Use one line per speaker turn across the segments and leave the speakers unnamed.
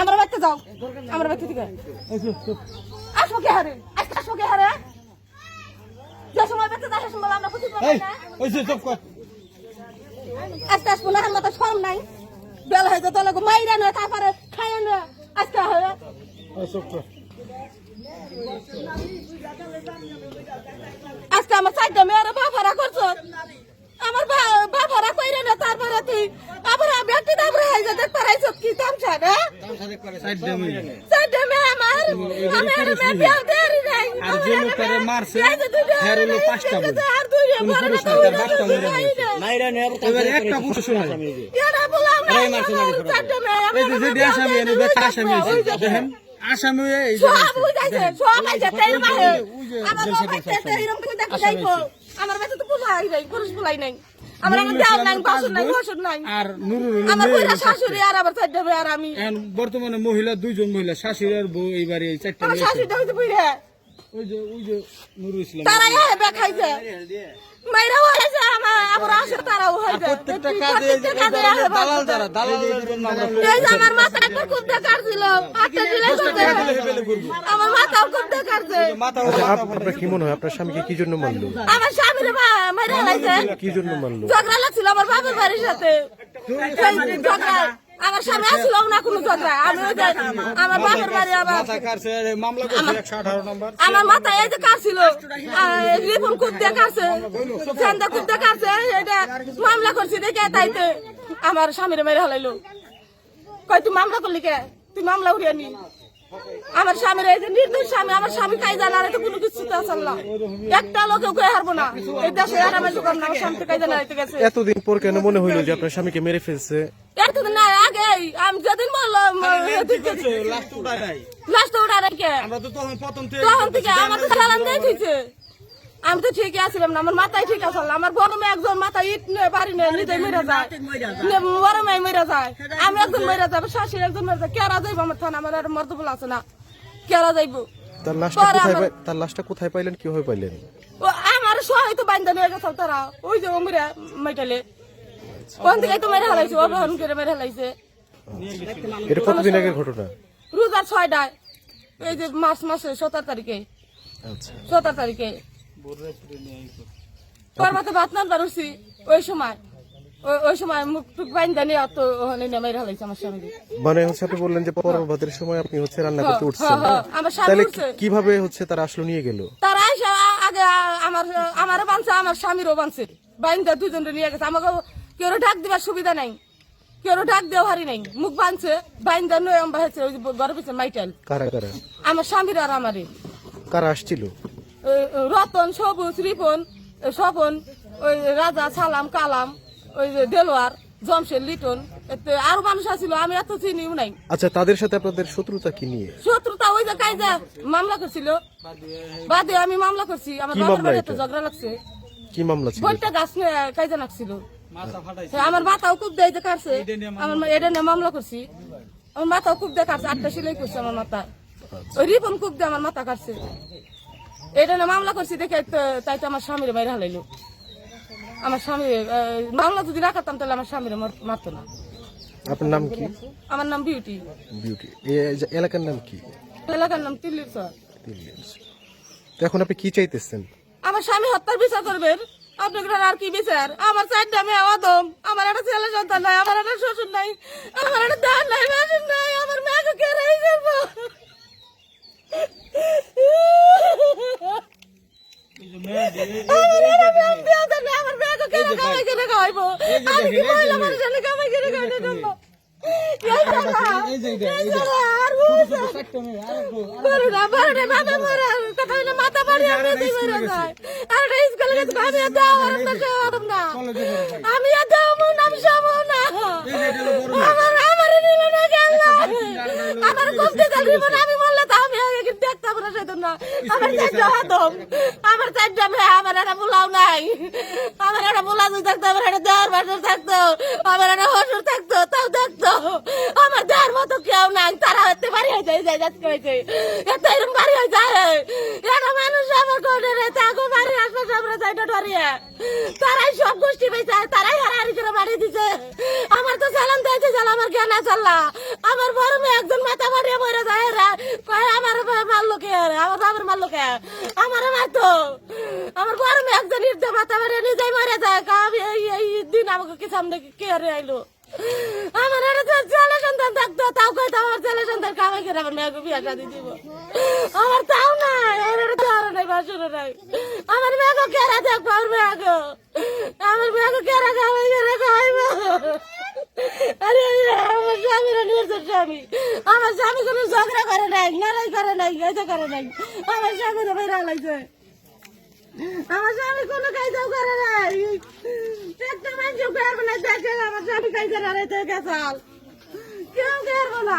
আমার বাড়িতে যাও। আমার বাড়িতে থেকে। আসব কে হারে? আজকে আসব কে হারে? যে সময় বাড়িতে সে সময় আমরা খুশি পাবো না। আজকে আসব না আমার তো শরম নাই। বেলা হয়ে যেত লোক মাইরা না তারপরে খায় না। আজকে আমার চারটা মেয়ের বাফারা করছ। আমার বা- বাফারা কইরে না তারপরে তুই আবার ব্যক্তি তারপরে হাইজা দেখ পারাইছ কি তামছা না?
সাইড
মেয়ে আমার। আমি আর বিয়া দেরি নাই।
আর যে লোকটারে মারছে, হের হলো পাঁচটা
দুই বড়
পুরুষ
না
তার বাপটা মেরে দিয়েছে।
মাইরা নেব
এবার একটা পুরুষ
না
এই মারছে
আমার
এই যে যেটি আসামি এনে দেখে আসামি হয়েছে দেখেন আসামি এই যে
সব বুঝাইছে সব আইছে তেল মাহে আমার
জেলসা
বাবা
টেলসা
তেল এরকম করে দেখো যাইবো। আমার বাচ্চা তো নাই পুরুষ পুলাই নাই। আমার আমার দেওয়ার নাই বাসন নাই বসন নাই।
আর নুরুল
আমার কইরা শাশুড়ি আর আবার চাইতে আর আমি।
বর্তমানে মহিলা দুইজন মহিলা শাশুড়ি আর বউ এইবারে এই চারটা।
শাশুড়িটা বুঝে
ওই যে ওই যে নুরুল ইসলাম।
তারা বেখাইছে হয়েছে। আমার আবার আসে তারাও হয়েছে।
প্রত্যেকটা কাজে এই যে এই
কাজে
ধরনের
আসে
দালাল যারা দালালের
এই যে আমার মাথা একটা খুব দেখার ছিল। হাতটা ঢিলে করতে আমার মাথাও খুব দেখার ছিল।
মাথা
আচ্ছা আপনার কি মনে হয়? আপনার স্বামীকে কি জন্য মারলো?
আমার স্বামীরে মাইরা
কি জন্য মারলো?
ঝগড়া লাগছিল আমার বাবার বাড়ির সাথে। ঝগড়া আমার না কোনো আমি আমার বাড়ি আমার
মাথা কাটছে মামলা করছে একশো আঠারো নম্বর।
আমার মাথায় এই যে কাটছিল। রিপন খুব দেখাচ্ছে চান্দা খুব দেখাচ্ছে এটা মামলা করছি দেখে তাইতে আমার স্বামীরে মেরে হালাইলো কই তুই মামলা করলি কে? তুই মামলা উঠিয়ে নি। আমার স্বামীর এই যে নির্দোষ স্বামী আমার স্বামী কাজ জানা? তো কোনো কিছু তো আসল না একটা লোকেও কয়ে হারবো না। এই দেশে আরামে দোকান না আমার স্বামী কাজ জানা গেছে।
এতদিন পর কেন মনে হইল যে আপনার স্বামীকে মেরে ফেলছে?
এতদিন না আগে আমি যেদিন বললাম
লাস্ট
রেখে
তো তখন থেকে
আমার তো চালান দিয়ে দিয়েছে আমি তো ঠিকই আছিলাম না আমার মাথায় ঠিক আছে আমার বড় মেয়ে একজন মাথায় ইট নিয়ে বাড়ি নিয়ে নিজে মেরে যায়। বড় মেয়ে মেরে যায়। আমি একজন মেরে যাব শাশুড়ি একজন মেরে যায়। কেরা যাইবো আমার থানা? আমার আর মর্দবল আছে না। কেরা যাইবো?
তার লাশটা কোথায় তার লাশটা কোথায় পাইলেন কীভাবে পাইলেন?
ও আমার সহায় তো বান্ধা নিয়ে গেছে তারা। ওই যে ওমরে মেটালে ওখান থেকে তো মেরে হালাইছে অপহরণ করে মেরে হালাইছে
এটা কতদিন আগের ঘটনা?
রোজার ছয়টায়। এই যে মার্চ মাসে সতেরো তারিখে।
আচ্ছা।
সতেরো তারিখে। পরমাতে ভাত নাম পারছি ওই সময়। ওই- ওই সময় মুখ টুক বাইন জানি অত ওখানে নেমে হালাইছে আমার স্বামী
মানে হচ্ছে আপনি বললেন যে পরব সময় আপনি হচ্ছে রান্না করতে উঠছেন।
আমার স্বামী
তাহলে কীভাবে হচ্ছে তারা আসলো নিয়ে গেল?
তারা আগে আমার আমারও বানছে আমার স্বামীরও বানছে। বাইন্দা দুজন নিয়ে গেছে। আমাকে কেউ ডাক দিবার সুবিধা নাই। কেউ ডাক দেওয়া হারি নাই। মুখ বানছে বাইন্দা নয় হয়েছে ওই যে মাইটাল।
কারা কারা?
আমার স্বামীর আর আমারই।
কারা আসছিল?
রতন সবুজ রিপন স্বপন ওই রাজা সালাম কালাম ওই যে দেলোয়ার জমশেদ লিটন এতে আরও মানুষ আছিল আমি এত চিনিও নাই।
আচ্ছা তাদের সাথে আপনাদের শত্রুতা কি নিয়ে?
শত্রুতা ওই যে কায়দা মামলা করছিল। বাদে আমি মামলা করছি আমার ঝগড়া লাগছে।
কি মামলা ছিল?
বইটা গাছ নিয়ে কায়দা লাগছিল আমার মাথাও খুব দেয় কাটছে। আমার এটা নিয়ে মামলা করছি। আমার মাথাও খুব দিয়ে কাটছে আটটা সিলাই করছে আমার মাথা। ওই রিপন খুব দিয়ে আমার মাথা কাটছে। এটা নিয়ে মামলা করছি দেখে তাই তো আমার স্বামীর বাইরে হালাইলো। আমার স্বামী মামলা যদি না তাহলে আমার স্বামীর মারতো না।
আপনার নাম কি?
আমার নাম বিউটি।
বিউটি। এলাকার নাম কি?
এলাকার নাম তিল্লির স্যার।
তো এখন আপনি কি চাইতেছেন?
আমার স্বামী হত্যার বিচার করবেন। আপনাকে আর কি বিচার? আমার চারটা মেয়ে আদম আমার একটা ছেলে সন্তান নাই আমার একটা শ্বশুর নাই আমার একটা দান নাই বাসন নাই আমার মেয়েকে কেড়েই যাব? আমার মেয়েকে কেড়ে কামাই কেড়ে খাওয়াইবো? আমি কি মহিলা মানুষের কামাই কেড়ে খাওয়াইতে দেবো
এই এটা, এই যে।
আর বুঝে
চারটা মেয়ে, আরেকটু,
বড়রা বড়রা মাথা মারা। কথা হইলে মাথা মারি আমি দিই মারা যায় আর এটা স্কুলে গেছে আমি দাও আর না সব না আমি আর দাও মন। আমি না। আমার আমার নিল না গেল আমার কমতে চালি মন আমি বললে তো আমি আগে দেখতাম না সেদিন না। আমার চারটা হাতম। আমার চারটা মেয়ে আমার একটা পোলাও নাই। আমার একটা থাকতো আমার একটা দেওয়ার থাকতো আমার একটা হসুর থাকতো তাও দেখতো আমার দাও না, তারা হতে বাড়ি হয়ে যায়, যাই যাচ্ছে কইছে এত এরকম বাড়ি হয়ে যায়। এরা মানুষ আমার কোনে রে তাগো বাড়ি আসবে সামনে যাই না ডরিয়ে তারাই সব গোষ্ঠী বেঁচে তারাই হারাহারি করে বাড়ি দিছে। আমার তো সালাম দিয়েছে জাল, আমার জ্ঞান আসাল্লা আমার বড় মেয়ে একজন মাথা ফাটিয়ে মরে যায় রা। কয়, আমার মারলো কে আমার বাবার মারলো কে আমারে মারতো আমার বড় মেয়ে একজন ইর্দে মাথা ফাটিয়ে নিজেই মরে যায়। কাম এই দিন আমাকে কি সামনে কে আরে আইলো? আমার আরে করে আমার মেয়েকে বিয়ে শাদি দিব। আমার তাও নাই, আমার তার নাই বাসুরও নাই। আমার মেয়েকে কেরা দেখব, আমার মেয়েকে আমার মেয়েকে কেরা কামাই করে খাইবো আরে আমার স্বামীরা নির্দোষ স্বামী। আমার স্বামী কোনো ঝগড়া করে নাই, লড়াই করে নাই এটা করে নাই। আমার স্বামী তো বেড়া লাগছে আমার স্বামী কোনো কাজও করে নাই। একটা মানুষ করব না, দেখে আমার স্বামী কাজে গেছাল কেউ করব না।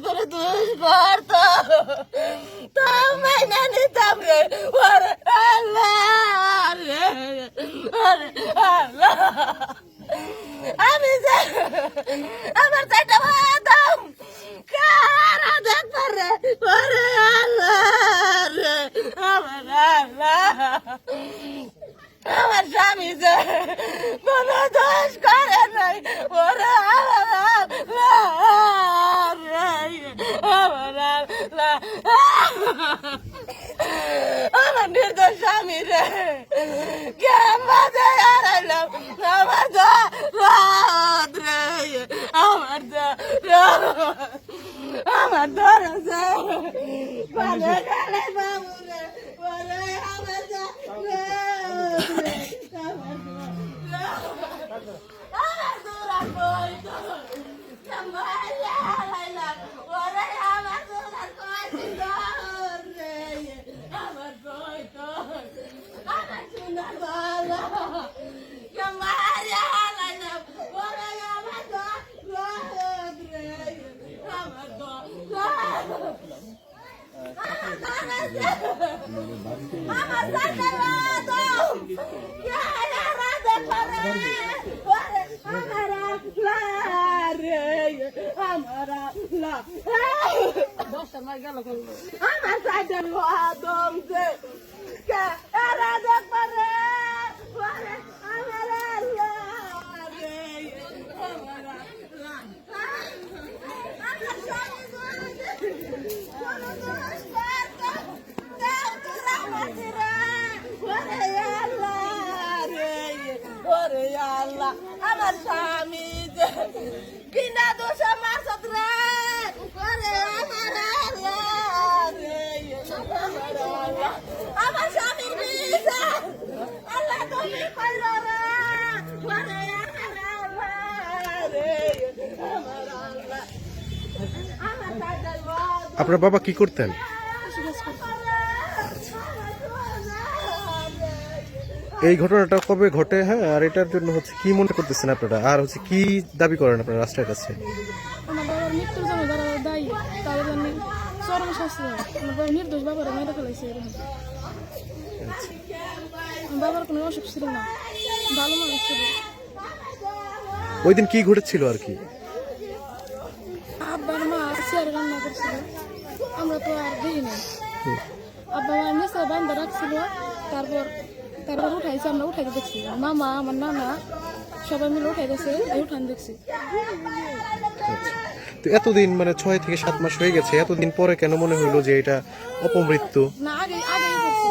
স্বামী নির্দোষ স্বামীরা ওরা কেমন মাইরা আল্লাহ রে আল্লাহ তুমি জানো আমি জান কইরা রে ওরে আল্লাহ রে আল্লাহ আল্লাহ তুমি আমার স্বামী যদি কোনো দোষ করতো তো মাইনা নিতাম রে। ওরে আল্লাহ রে ওরে আল্লাহ। আমি যে আমার চাইটা বাদাম কারা দেখতে রে ওরে আল্লাহ রে আমার আল্লাহ আমার স্বামী যে কোনো দোষ করে নাই ওরে আল্লাহ রে আমার নির্দোষ স্বামী রে কে মাঝে হারাইলাম আমার রাত রে আমার আমার ধরে বাবু রে বলে আমার তো রাত রে আমার তো আমার তো রাত কই তো মাঝে হারাইলাম ওরে আমার তো রাত কই তো রে আমার কই তো আমার সুন্দর বালা মাঝে হারাইলাম ওরে আমার তো রাত রে আমার তো আমার সাথে রাদম কে রাদে করে ওরে আমারা লারে আমারা লা দশটা মাই গেল আমার সাথে রাদম কে কে রাদে করে ওরে আমারা লারে আমারা লা আমার সাথে আমার স্বামী যে বিনা দোষে মাসত রে ওরে আমার আমার স্বামী আল্লাহ তুমি কইরা রে। ওরে আমার আল্লাহ রে আমার আল্লাহ। আমার সাথে ওয়াদা
আপনার বাবা কি করতেন? এই ঘটনাটা কবে ঘটে হ্যাঁ? আর এটার জন্য হচ্ছে কি মনে করতেছেন আপনারা? আর হচ্ছে কি দাবি করেন আপনারা রাষ্ট্রের কাছে?
বাবার কোনো অসুখ ছিল না। ভালো মানুষ ছিল।
ওই দিন কি ঘটেছিল আর কি?
আব্বার মা চেয়ারে রান্না করছিল। আমরা তো আর দিই না আব্বা মা নিচে বান্ধা রাখছিল। তারপর তারপর উঠাইছে আমরা উঠাইতে দেখছি মামা আমার নানা সবাই মিলে উঠাইতেছে উঠান দেখছি
তো এতদিন মানে ছয় থেকে সাত মাস হয়ে গেছে এতদিন পরে কেন মনে হলো যে এটা অপমৃত্যু?
না আগে আগেই করছে।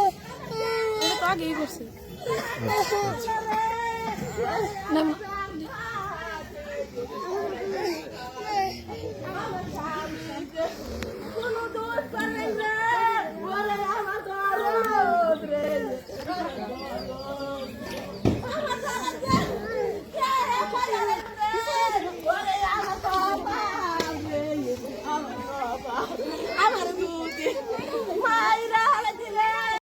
আগেই করছে।